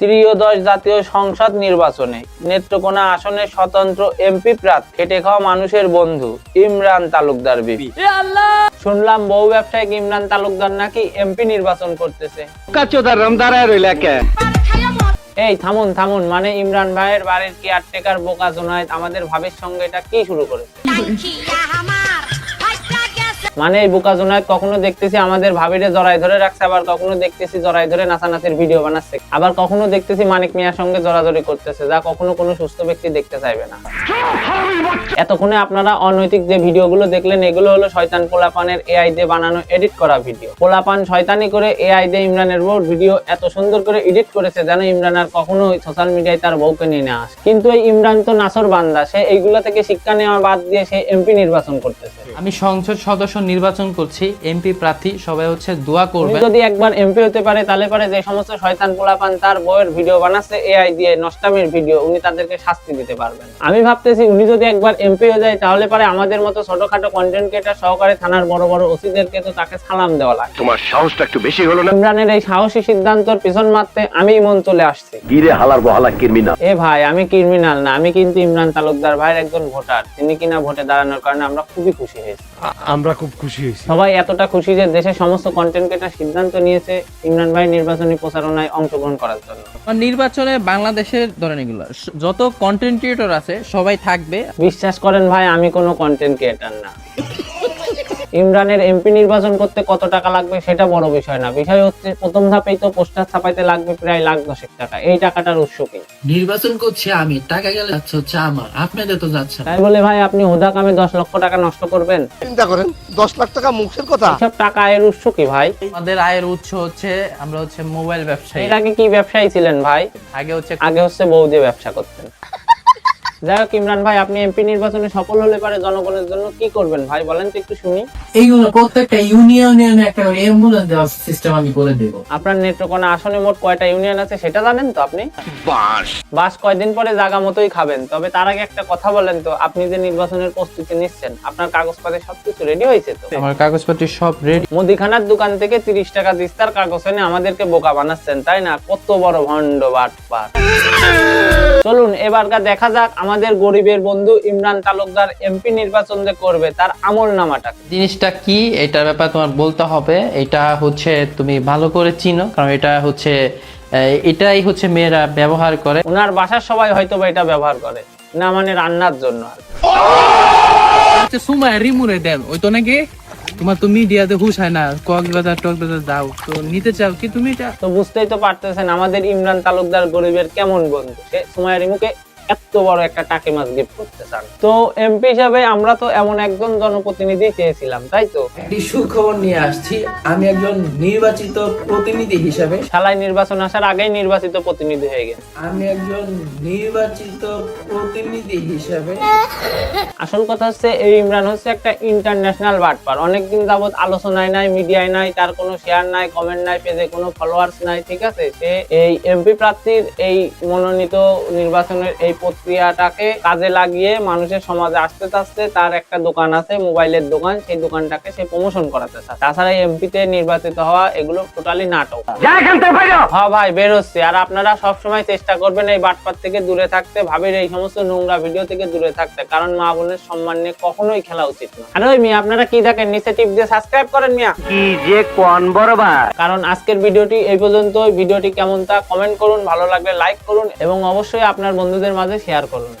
ত্রিয়োদশ জাতীয় সংসদ নির্বাচনে নেত্রকোনা আসনে স্বতন্ত্র এমপি প্রার্থী খেটে খাওয়া মানুষের বন্ধু ইমরান তালুকদার বিবি। শুনলাম বহু ব্যবসায়িক ইমরান তালুকদার নাকি এমপি নির্বাচন করতেছে। এই থামুন থামুন মানে ইমরান ভাইয়ের বাড়ির কেয়ারটেকার বোকা জোনায়েত আমাদের ভাবির সঙ্গে এটা কি শুরু করেছে? মানে এই বোকা জোনায়েত কখনো দেখতেছি আমাদের ভাবিরে জড়াই ধরে রাখছে, আবার কখনো দেখতেছি জড়াই ধরে নাচানাচির ভিডিও বানাচ্ছে। আবার কখনো দেখতেছি মানিক মিয়ার সঙ্গে জড়াজড়ি করতেছে, যা কখনো কোনো সুস্থ ব্যক্তি দেখতে চাইবে না। এতক্ষণে আপনারা অনৈতিক যে ভিডিওগুলো দেখলেন, এগুলো হলো শয়তান পোলাপানের এআই দিয়ে বানানো এডিট করা ভিডিও। পোলাপান শয়তানি করে এআই দিয়ে ইমরানের বউ ভিডিও এত সুন্দর করে এডিট করেছে যেন ইমরান আর কখনো সোশ্যাল মিডিয়ায় তার বউকে নিয়ে না আসে। কিন্তু এই ইমরান তো নাসর বান্দা, সে এইগুলো থেকে শিক্ষা নেওয়া বাদ দিয়ে সে এমপি নির্বাচন করতেছে। আমি সংসদ সদস্য নির্বাচন করছি এমপি প্রার্থী সবাই হচ্ছে দোয়া করবে যদি একবার এমপি হতে পারে তাহলে পারে যে সমস্ত শয়তান পোলাপান তার বউয়ের ভিডিও বানাচ্ছে এআই দিয়ে নষ্টামির ভিডিও উনি তাদেরকে শাস্তি দিতে পারবেন। আমি ভাবতেছি উনি যদি একবার এমপি হয়ে যায় তাহলে পারে আমাদের মতো ছোটখাটো কন্টেন্ট ক্রিয়েটার সহকারে থানার বড় বড় ওসিদেরকে তো তাকে সালাম দেওয়া লাগে। তোমার সাহসটা একটু বেশি হলো না? ইমরানের এই সাহসী সিদ্ধান্তর পিছন মারতে আমি মন চলে আসছি। গিরে হালার বহালা কিরমিনা এ ভাই আমি ক্রিমিনাল না আমি কিন্তু ইমরান তালুকদার ভাইয়ের একজন ভোটার। তিনি কিনা ভোটে দাঁড়ানোর কারণে আমরা খুবই খুশি হয়েছি। আমরা খুব খুশি হয়েছি। সবাই এতটা খুশি যে দেশের সমস্ত কন্টেন্ট ক্রিয়েটার সিদ্ধান্ত নিয়েছে ইমরান ভাই নির্বাচনী প্রচারণায় অংশগ্রহণ করার জন্য। আর নির্বাচনে বাংলাদেশের ধরেন এগুলো যত কন্টেন্ট ক্রিয়েটর আছে সবাই থাকবে। বিশ্বাস করেন ভাই আমি কোনো কন্টেন্ট ক্রিয়েটার না। ইমরানের এমপি নির্বাচন করতে কত টাকা লাগবে সেটা বড় বিষয় না। বিষয় হচ্ছে প্রথম ধাপেই তো পোস্টার ছাপাইতে লাগবে প্রায় লাখ দশেক টাকা। এই টাকাটার উৎস কি? নির্বাচন করছি আমি টাকা গেলে যাচ্ছে হচ্ছে আমার আপনাদের তো যাচ্ছে তাই বলে ভাই আপনি হুদা কামে দশ লক্ষ টাকা নষ্ট করবেন? চিন্তা করেন দশ লাখ টাকা মুখের কথা। সব টাকা আয়ের উৎস কি ভাই? আমাদের আয়ের উৎস হচ্ছে আমরা হচ্ছে মোবাইল ব্যবসায়ী। এর আগে কি ব্যবসায়ী ছিলেন ভাই? আগে হচ্ছে আগে হচ্ছে বউ দিয়ে ব্যবসা করতেন। যাই হোক ইমরান ভাই আপনি এমপি নির্বাচনে সফল হলে পারে জনগণের জন্য কি করবেন? ভাই বলেন তো একটু শুনি। এইগুলো প্রত্যেকটা ইউনিয়নে একটা অ্যাম্বুলেন্স দেওয়ার সিস্টেম আমি করে দেবো। আপনার নেত্রকোনা আসনে মোট কয়টা ইউনিয়ন আছে সেটা জানেন তো আপনি? বাস। বাস কয়দিন পরে জায়গা মতোই খাবেন। তবে তার আগে একটা কথা বলেন তো আপনি যে নির্বাচনের প্রস্তুতি নিচ্ছেন আপনার কাগজপাতি সবকিছু রেডি হয়েছে তো? আমার কাগজপত্র সব রেডি মুদিখানার দোকান থেকে তিরিশ টাকা দিস্তার কাগজ এনে আমাদেরকে বোকা বানাচ্ছেন তাই না? কত বড় ভণ্ড বাটপার চলুন এবারকার দেখা যাক আমাদের গরিবের বন্ধু ইমরান তালুকদার এমপি নির্বাচন যে করবে তার আমল নামাটা জিনিসটা কি? এটার ব্যাপারে তোমার বলতে হবে। এটা হচ্ছে তুমি ভালো করে চিনো কারণ এটা হচ্ছে আহ, এটাই হচ্ছে মেয়েরা ব্যবহার করে। ওনার বাসার সবাই হয়তো বা এটা ব্যবহার করে না মানে রান্নার জন্য আর কি। সময় রিমুরে দেন ওই তো নাকি? তোমার তো মিডিয়াতে হুশ হয় না, কক্সবাজার টকবাজার যাও। তো নিতে চাও কি তুমি এটা? তো বুঝতেই তো পারতেছেন, আমাদের ইমরান তালুকদার গরিবের কেমন বন্ধু? সে সময়ের মুখে এত বড় একটা টাকে মাছ গিফট করতে চান। তো এমপি হিসাবে আমরা তো এমন একজন জনপ্রতিনিধি চেয়েছিলাম তাই তো? একটি সুখবর নিয়ে আসছি আমি একজন নির্বাচিত প্রতিনিধি হিসাবে। শালায় নির্বাচন আসার আগেই নির্বাচিত প্রতিনিধি হয়ে গেছে। আমি একজন নির্বাচিত প্রতিনিধি হিসাবে। আসল কথা হচ্ছে এই ইমরান হচ্ছে একটা ইন্টারন্যাশনাল বাটপার। অনেকদিন যাবত আলোচনায় নাই মিডিয়ায় নাই তার কোনো শেয়ার নাই কমেন্ট নাই পেজে কোনো ফলোয়ার্স নাই ঠিক আছে? সে এই এমপি প্রার্থীর এই মনোনীত নির্বাচনের এই প্রক্রিয়াটাকে কাজে লাগিয়ে মানুষের সমাজে আসতে আসতে তার একটা দোকান আছে মোবাইলের দোকান সেই দোকানটাকে সে প্রমোশন করাতে চায় তাছাড়া এমপিতে নির্বাচিত হওয়া এগুলো টোটালি নাটক। হ্যাঁ ভাই বের হচ্ছে আর আপনারা সবসময় চেষ্টা করবেন এই বাটপাত থেকে দূরে থাকতে ভাবির এই সমস্ত নোংরা ভিডিও থেকে দূরে থাকতে কারণ মা বোনের সম্মান নিয়ে কখনোই খেলা উচিত না। আরে ওই মিয়া আপনারা কি দেখেন? নিচে টিপ দিয়ে সাবস্ক্রাইব করেন মিয়া। কি যে কোন বড় ভাই! কারণ আজকের ভিডিওটি এই পর্যন্ত ভিডিওটি কেমন তা কমেন্ট করুন ভালো লাগলে লাইক করুন এবং অবশ্যই আপনার বন্ধুদের মাঝে শেয়ার করুন